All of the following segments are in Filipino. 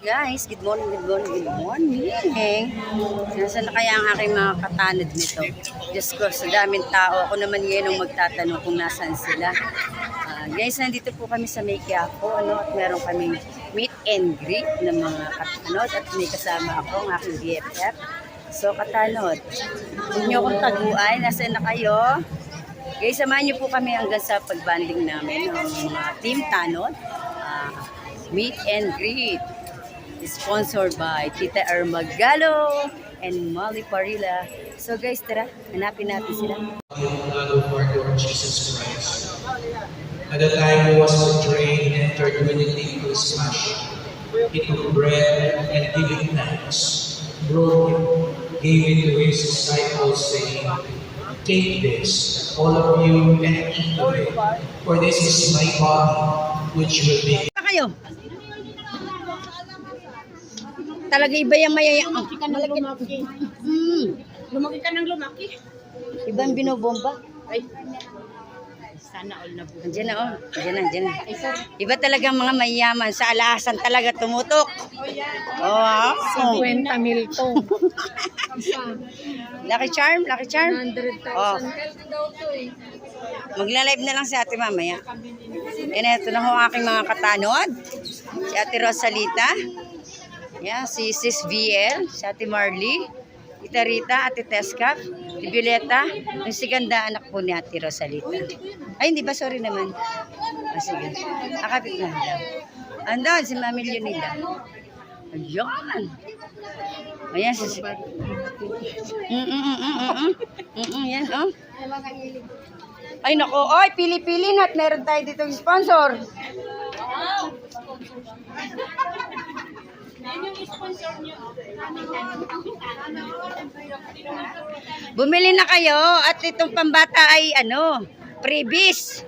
Guys, good morning, good morning, good morning. Nasaan na kaya ang aking mga katanod nito? Diyos ko, sa daming tao, ako naman ngayon ang magtatanong kung nasaan sila. Ah, guys, nandito po kami sa May Quiapo, ano, at meron kaming meet and greet ng mga katanod at may kasama ako, ang aking BFF. So, katanod, huwag niyo akong taguan, nasaan na kayo? Guys, samahan niyo po kami hanggang sa pagbanding namin ng mga team tanod. Ah, meet and greet sponsored by Tita Irma Gallo and Molly Parilla. So guys, tara, hanapin natin sila. our Lord Jesus Christ. At the time he was betrayed and entered willingly into his passion, he took bread and giving thanks, broke it, gave it to his disciples, saying, Take this, all of you, and eat of it, for this is my body, which will be kayo? Talaga iba yung mayaya. Lumaki ka ng lumaki. Hmm, Lumaki ka ng lumaki. ibang binobomba. Ay, sana all na po. Andiyan na, oh. Andiyan na, andiyan na. Iba talagang mga mayaman sa alasan talaga tumutok. Oh, oh. 50 mil to. Lucky charm, lucky charm. 100,000 Oh. Magla-live na lang si ate mamaya. And ito na ho aking mga katanod. Si ate Rosalita. Yan, si Sis VL, si ate Marley, Tita Rita, ate Tesca, si Violeta, yung si ganda anak po ni ate Rosalita. Ay, hindi ba? Sorry naman. Ah, sige. Akapit na. Andun, si Mami Leonida. Ayun. Ayan, si... Mm, mm, mm, mm, mm, mm. Oh. Ay nako, oy, pili-pili na at meron tayo dito sponsor. Bumili na kayo at itong pambata ay ano, freebies.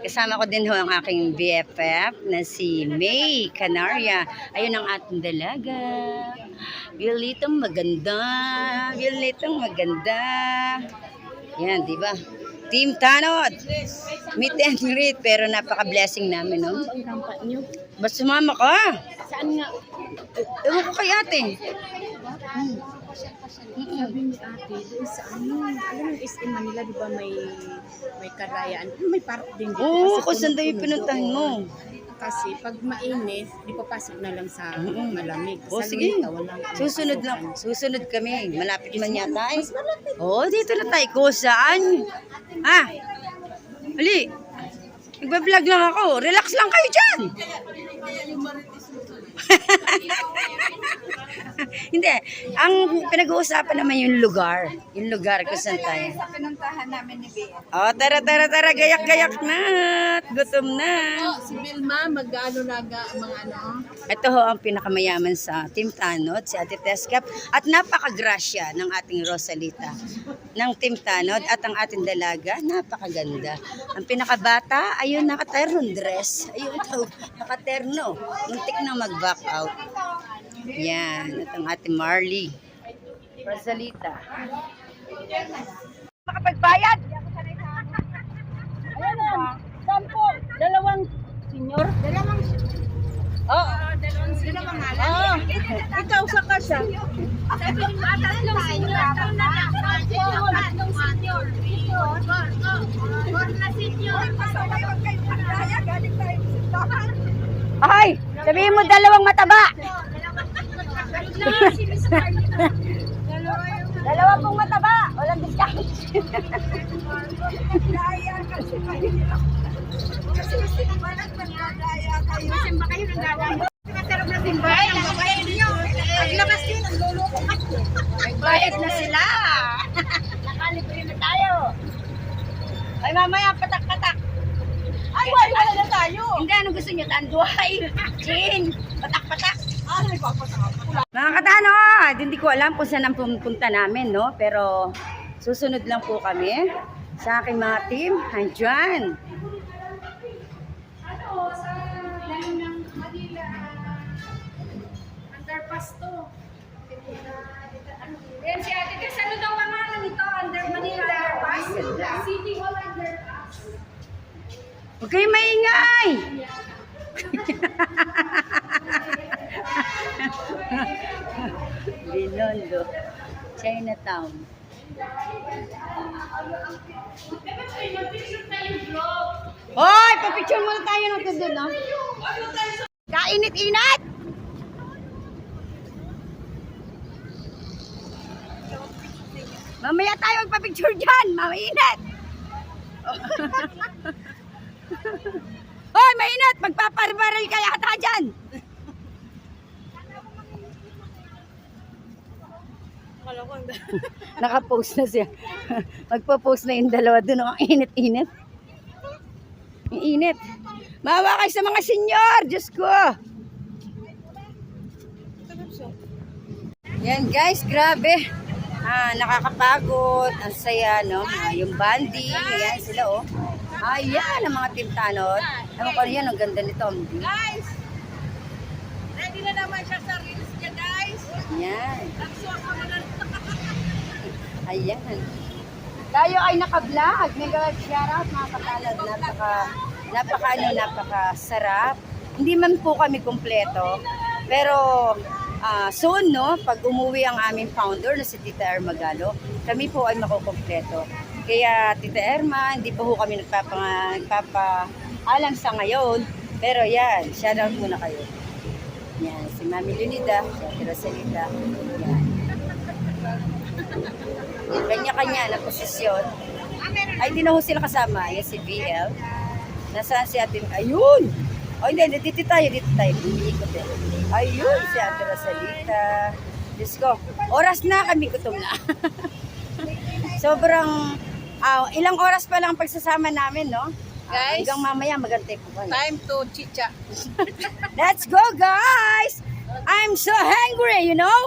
Kasama ko din ho ang aking BFF na si May Canaria. Ayun ang ating dalaga. Violetang maganda. Violetang maganda. Yan, di ba? Team Tanod. Meet and greet. Pero napaka-blessing namin, no? Ba't sumama ka? Saan nga? Ewan ko kay ate. Sabi ni ate, doon sa ano, alam mo, is in Manila, di ba may may karayaan. May park din dito. Oo, kung saan daw yung pinuntahan mo. Kasi pag mainit, di papasok na lang sa Mm-mm. malamig. O Sa sige, Lunita, walang susunod lang. Susunod kami. Malapit man yata eh. Oo, dito na tayo. Ko saan? Ha? Ali, nagbablog lang ako. Relax lang kayo dyan. Hindi. Ang pinag-uusapan naman yung lugar. Yung lugar kung saan tayo. sa pinuntahan namin ni Bea. Oh, tara, tara, tara. Gayak-gayak na. At Gutom na. Si Vilma, mag-ano naga, mga ano, Ito ho ang pinakamayaman sa Team Tanod, si Ate Teskap. At napakagrasya ng ating Rosalita ng Team Tanod at ang ating dalaga, napakaganda. Ang pinakabata, ayun, nakaterno dress. Ayun ito, nakaterno. Muntik na mag-back out. Yan, at ang ating Marley. Rosalita. Makapagbayad! Ayan na. Sampo. Dalawang senior. dalawang, Oo. dalawang, dalawang ngalan. Oo. Ikaw sa kasa. Sabi ni Mata, tatlong senior, ito na lang. Tatlong senior. Four, four, four. Four na senior. Pasaway, huwag kayong magdaya. Galing tayo sa simbahan. Ay, sabihin mo dalawang mataba. Dalawa pong mataba. Walang discount. Daya kasi mahirap. Kasi simbahan, magdadaya kayo. Simba kayo ng. Pinasarap na simba. Ang babae niyo. Paglabas yun, ang luloko kayo. Bayad na sila. Nakalibre na tayo. Ay, mamaya, patak-patak. Ay, wala na tayo. Hindi, ano gusto niyo? Tanduay. Chin. Patak-patak. Mga katanod, hindi ko alam kung saan ang pumunta namin, no? Pero susunod lang po kami sa aking mga team. Andyan. Underpass to. Yan si Ate Tess, ano daw pangalan nito? Under Manila Underpass? City Hall Underpass. Kayo maingay! Linondo, Chinatown. Hoy! Papicture muna tayo ng doon, no? Kainit-init! Mamaya tayo magpapicture dyan! Mainit! Hoy, mainit! Magpaparbaril ka yata dyan! Nakapost na siya. Magpo-post na yung dalawa doon. Ang init-init. Ang init. Maawa kayo sa mga senyor! Diyos ko! Yan guys, grabe. Ah, nakakapagod. Ang saya, no? Ah, yung banding. Ayan sila, oh. Ayan, ang mga team tanod. Ewan ko yan, ang ganda nito. Guys! Ready na naman siya sa reels niya, guys. Yan. Nagsuot mo na Ayan. Tayo ay naka-vlog. Mega shoutout mga katalad. Napaka, napaka, ano, napaka sarap. Hindi man po kami kumpleto. Pero ah, soon, no, pag umuwi ang aming founder na si Tita Erma Galo, kami po ay makukumpleto. Kaya Tita Erma, hindi pa po kami nagpapa, nagpapaalam sa ngayon. Pero yan, shoutout muna kayo. Yan, si Mami Lunida, si Ate Rosalita. Kanya-kanya na posisyon. Ay, hindi na ho sila kasama. Yan si BL. Nasaan si Ate? Ayun! O hindi, hindi, dito tayo, dito tayo. Umiikot eh. Ayun, si Ate Rosalita. Diyos ko, oras na kami gutom na. Sobrang, ah, ilang oras pa lang ang pagsasama namin, no? Ah, Guys. hanggang mamaya magantay po kami. Time to chicha. Let's go, guys! I'm so hungry, you know?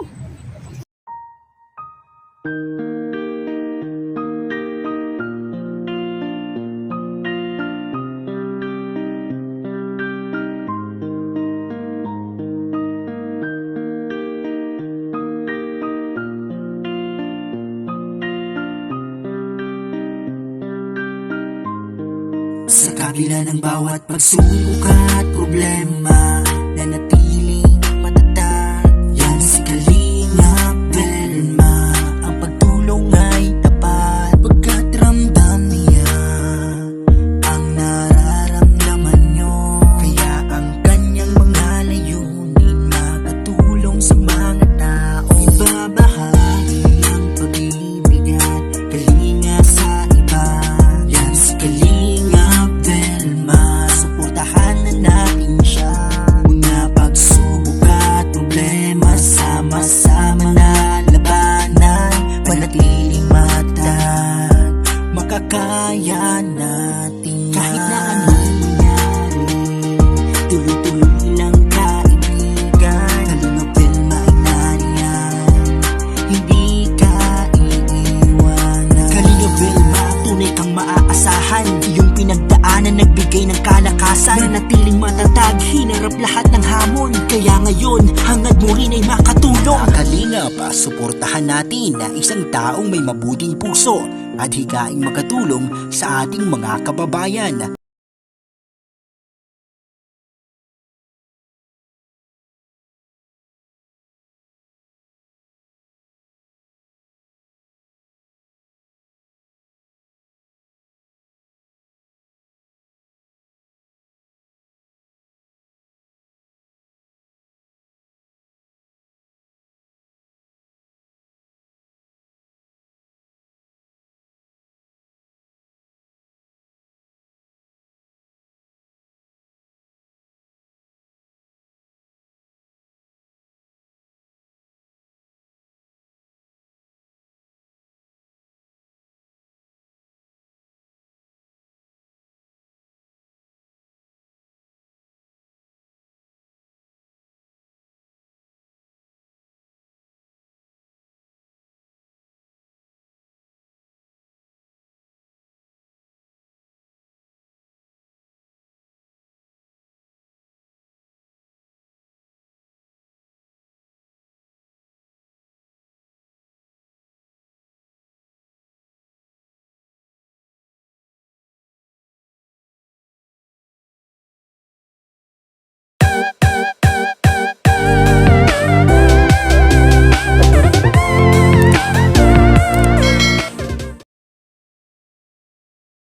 Sa kabila ng bawat pagsubok at problema Na suportahan natin na isang taong may mabuting puso At higaing makatulong sa ating mga kababayan